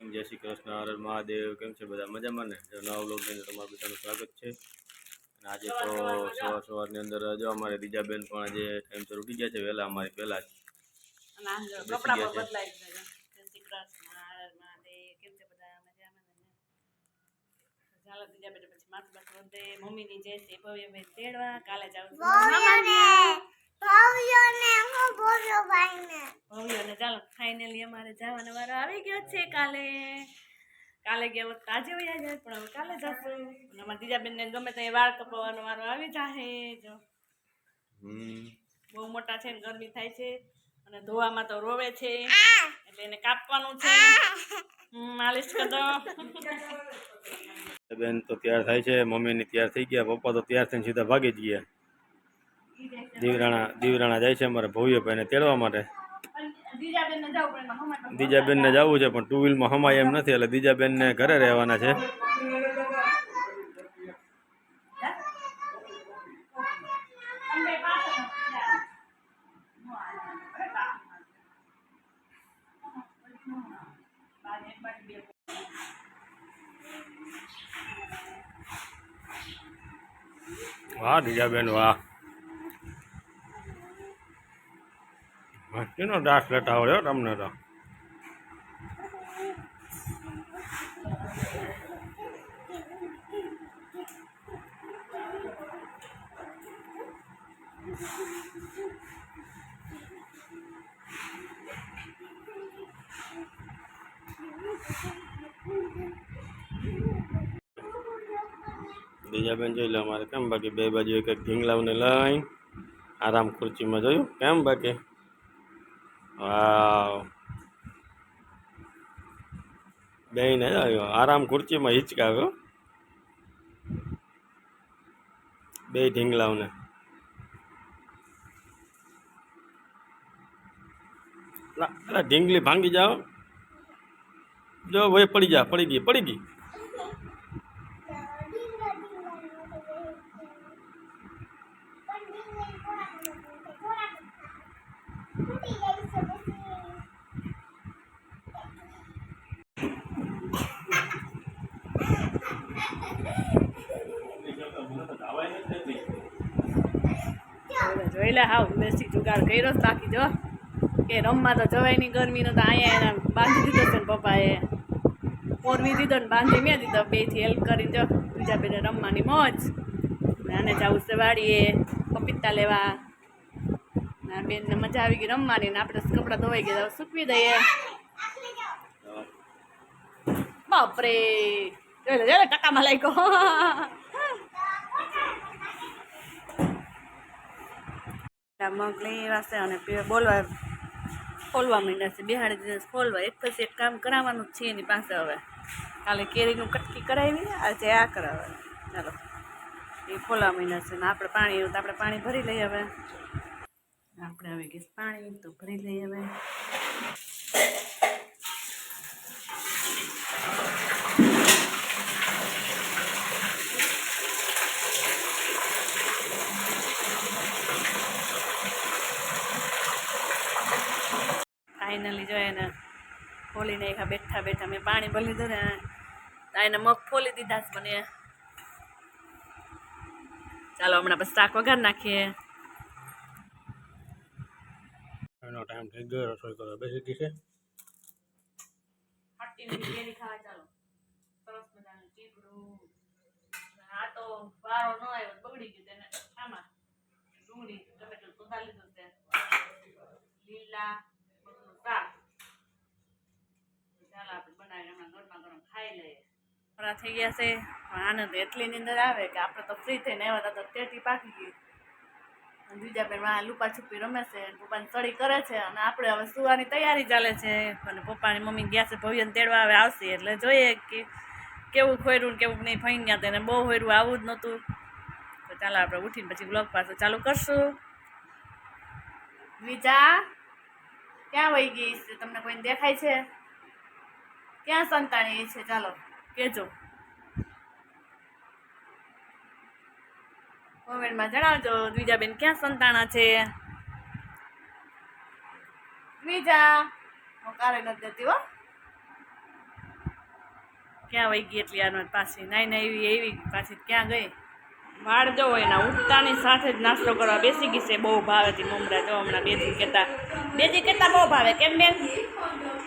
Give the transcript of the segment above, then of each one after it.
જય શ્રી કૃષ્ણ હર મહાદેવ કેમ છે બધા મજામાં ને જો નવા બ્લોગની અંદર તમારું બધાનું સ્વાગત છે અને આજે તો સવાર સવારની અંદર જો અમારે બીજાબેન પણ આજે ટાઈમસર ઉઠી ગયા છે વહેલા અમારી પહેલા જ બેસી ગયા છે. જય શ્રી? મજામાં ને? બીજા જય શ્રી તેડવા. કાલે મામાને. ભવ્યોને ચાલો ફાઇનલી અમારે જવાનો વારો આવી ગયો છે કાલે. કાલે ગયા વખત તો આજે વયા જાય પણ હવે કાલે જશું. અને અમારા બીજા બેનને ગમે ત્યાં વાળ કપાવવાનો વારો આવી જાહે જો. હમ. બહુ મોટા છે ને ગરમી થાય છે અને ધોવામાં તો રોવે છે એટલે એને કાપવાનું છે. માલિશ કરી દો બેન તો તૈયાર થાય છે મમ્મીની તૈયાર થઈ ગયા પપ્પા તો તૈયાર થઈને સીધા ભાગી જ ગયા. દીવરાણા દીવરાણા જાય છે અમારે ભવ્યભાઈને તેડવા માટે દીજાબેન ને જવું દીજાબેનને છે પણ ટુ વ્હીલમાં હમાય એમ નથી એટલે દીજાબેનને ઘરે રહેવાના છે. વાહ દીજાબેન વાહ મસ્તીનો ડાસ લેતા આવડ્યો તમને તો? બીજા બેન જોઈ લો અમારે કેમ બાકી? બે બાજુ એક એક ઢીંગલાઓને લઈ આરામ ખુરચીમાં જોયું? કેમ બાકી? વાવ. બે ને આવ્યો. આરામ ખુરચીમાં હિચકાવ્યો. બે ઢીંગલાઓને. અલા, ઢીંગલી ભાંગી જાઓ. જો ભાઈ પડી જા પડી ગઈ પડી ગઈ. જોઈ લે હાવ દેશી જુગાડ કર્યો જ બાકી જો, કે રમવા તો જવાય નહીં ગરમીનો તો અહીંયા એને બાંધી દીધો છે ને પપ્પાએ. પોરવી દીધો ને બાંધી મેં દીધો બેથી હેલ્પ કરી જો, બીજા બેને રમવાની મોજ. આને જવું છે વાડીએ પપીતા લેવા. ના બેનને મજા આવી ગઈ રમવાની ને આપણે કપડાં ધોવાઈ ગયા સૂકવી દઈએ. બાપરે! જોઈ લે, જોઈ ટકામાં લાગ્યો. મગ લઈ આવ્યા અને બોલવા ખોલવા માંડ્યા છે. બિહાડી દિવસ ખોલવા. એક પછી એક કામ કરાવવાનું જ છે એની પાસે હવે. કાલે કેરીનું કટકી કરાવી આજે આ કરાવે ચાલો. એ ખોલવા માંડ્યા છે ને આપણે પાણી તો આપણે પાણી ભરી લઈએ હવે. આપણે હવે ગેસ પાણી તો ભરી લઈએ હવે ફાઇનલી જો એને ખોલી નાખ્યા બેઠા મેં પાણી ભરી લીધું ને એને મગ ફોલી દીધા છે મને. ચાલો હમણાં પછી શાક વઘાર નાખીએ. એનો ટાઈમ થઈ ગયો રસોઈ કરવા બેસી ગઈ છે. ખાવા ચાલો. સરસ મજાનું ચીપડું આ તો વારો ન આવ્યો બગડી ગયું તેને. આમાં ડુંગળી ટમેટું સુધા લીધું છે લીલા મગનું શાક ચાલો આપણે બનાવીને હમણાં ખાઈ લઈએ ખરા થઈ ગયા છે, પણ આનંદ એટલી નીંદર આવે કે આપણે તો ફ્રી થઈને આવ્યા હતા, તો ટેટી પાકી ગઈ. અને બીજા બેનમાં લુપા છુપી રમે છે પપ્પાની સળી કરે છે, અને આપણે હવે સુવાની તૈયારી ચાલે છે અને પપ્પાની મમ્મી ગયા છે ભવ્યને તેડવા આવે આવશે, એટલે જોઈએ કે કેવું ખોયરું કેવું નહીં ફઈ ગયા તેને બહુ ખોયરું, આવું જ નહોતું. તો ચાલો આપણે ઉઠીને પછી બ્લોગ પાછો ચાલુ કરશું. બીજા ક્યાં વહી ગઈ તમને કોઈને દેખાય છે? ક્યાં સંતાણી છે? ચાલો, કહેજો. કોમેન્ટમાં જણાવજો, દ્વિજાબેન ક્યાં સંતાણા છે? દ્વિજા, હું કારે નથી જતી હો. ક્યાં વહી ગઈ એટલી આનો પાછી? નાઈ ના એવી એવી પાછી ક્યાં ગઈ? વાળ જો એના ઉઠતાની સાથે જ નાસ્તો કરવા બેસી ગઈ છે. બહુ ભાવે હતી મમરા, જો હમણાં બેજી કહેતા બેજી કહેતા બહુ ભાવે. કેમ બેન?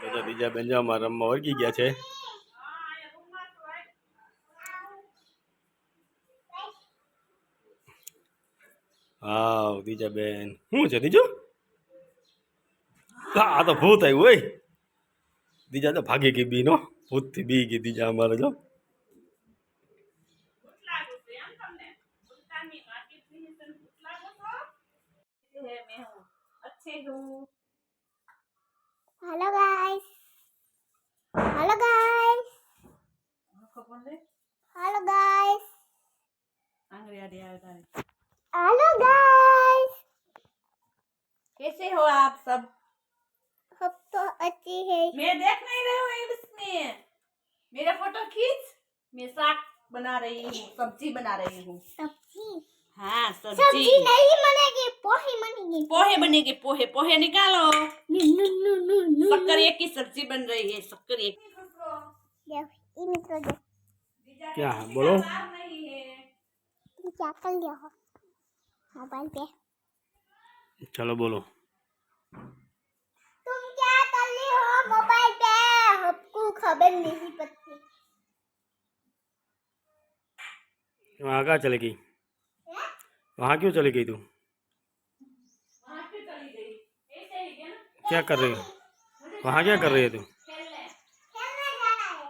બધા બીજા અમારા રમવા વળગી ગયા છે. હા દીજા બેન. શું છે હા, આ તો ભૂત આવ્યું હોય દીજા તો ભાગી ગઈ બીનો. ભૂતથી બી ગઈ બીજા અમારે, જો. Hello guys hello guys hello guys hello guys कैसे हो आप सब? अब तो अच्छी है। मैं देख नहीं रही हूँ इसमें मेरा फ़ोटो खींच। मैं साग बना रही हूँ सब्ज़ी बना रही हूँ। सब्ज़ी? हाँ सब्जी सब्जी नहीं बनेगी पोही बनेगी पोहे बनेंगे पोहे पोहे निकालो नु नु नु नु नु शक्कर की सब्जी बन रही है शक्कर एक ये इन तो दे क्या बोलो नहीं है तुम क्या कर लिया हो मोबाइल पे चलो बोलो तुम क्या कर रही हो मोबाइल पे हमको खबर नहीं पड़ती वहाँ कहाँ चली गई वहाँ क्यों चली गई तू क्या कर रही है वहाँ क्या कर रही है तू खेलने जाना है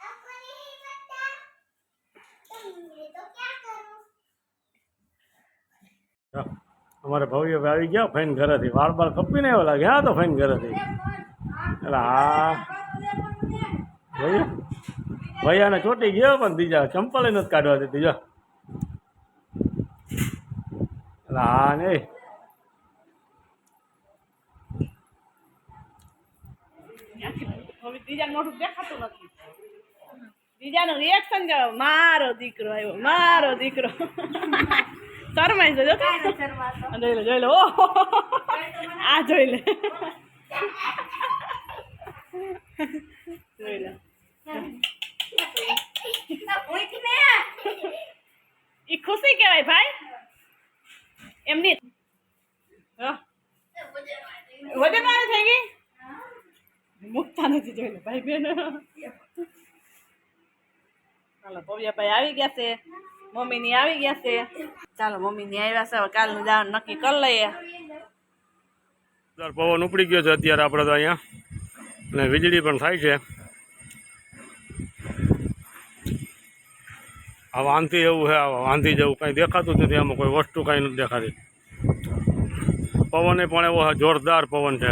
आपको नहीं पता तो मैं तो क्या करूं અમારે ભવ્ય ભાઈ આવી ગયા ફાઈન ઘરેથી વાળ બાળ કપીને આવ્યો લાગે હા તો ફાઈન ઘરેથી એટલે હા ભાઈ ભૈયાને ચોટી ગયો પણ બીજા ચંપલ નથી કાઢવા દેતી જો. હા ને બીજાનું દેખાતું નથી. બીજાનું રિએક્શન મારો દીકરો આવ્યો મારો દીકરો. શરમાઈ જજો જોઈ લે જોઈ લે ઓહો. આ જોઈ લે જોઈ લે ઈ ખુશી કહેવાય ભાઈ. એમની. વધે મારે થઈ ગઈ? મૂકતા નથી જોઈ લે ભાઈ બેન ચાલો ભવ્યાભાઈ આવી ગયા છે. મમ્મીની આવી ગયા છે. ચાલો મમ્મીની આવ્યા છે. કાલનું જવાનું નક્કી કરી લઈએ. પવન ઉપડી ગયો છે, અત્યારે આપણે તો અહીંયા. અને વીજળી પણ થાય છે. આ વાંધી એવું છે, આ વાંધી જેવું કાંઈ દેખાતું નથી, આમાં કોઈ વસ્તુ કાંઈ નથી દેખાતી. પવને પણ એવો જોરદાર પવન છે.